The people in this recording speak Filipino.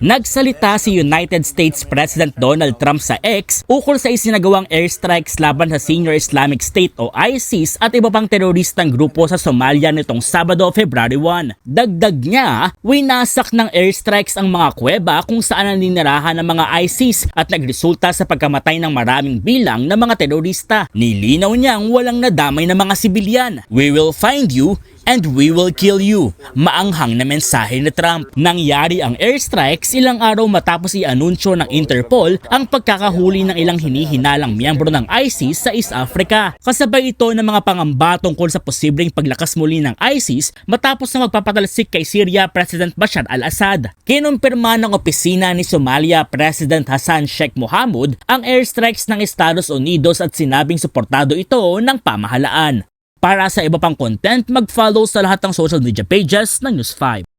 Nagsalita si United States President Donald Trump sa X ukol sa isinagawang airstrikes laban sa Senior Islamic State o ISIS at iba pang teroristang grupo sa Somalia nitong Sabado, February 1. Dagdag niya, winasak ng airstrikes ang mga kuweba kung saan naninirahan ng mga ISIS at nagresulta sa pagkamatay ng maraming bilang ng mga terorista. Nilinaw niyang walang nadamay ng mga sibilyan. We will find you and we will kill you. Maanghang na mensahe ni Trump. Nangyari ang airstrikes ilang araw matapos i-anunsyo ng Interpol ang pagkakahuli ng ilang hinihinalang miyembro ng ISIS sa East Africa. Kasabay ito ng mga pangamba tungkol sa posibleng paglakas muli ng ISIS matapos na magpapatalsik kay Syria President Bashar al-Assad. Kinumpirma ng opisina ni Somalia President Hassan Sheikh Mohamud ang airstrikes ng Estados Unidos at sinabing suportado ito ng pamahalaan. Para sa iba pang content, mag-follow sa lahat ng social media pages ng News 5.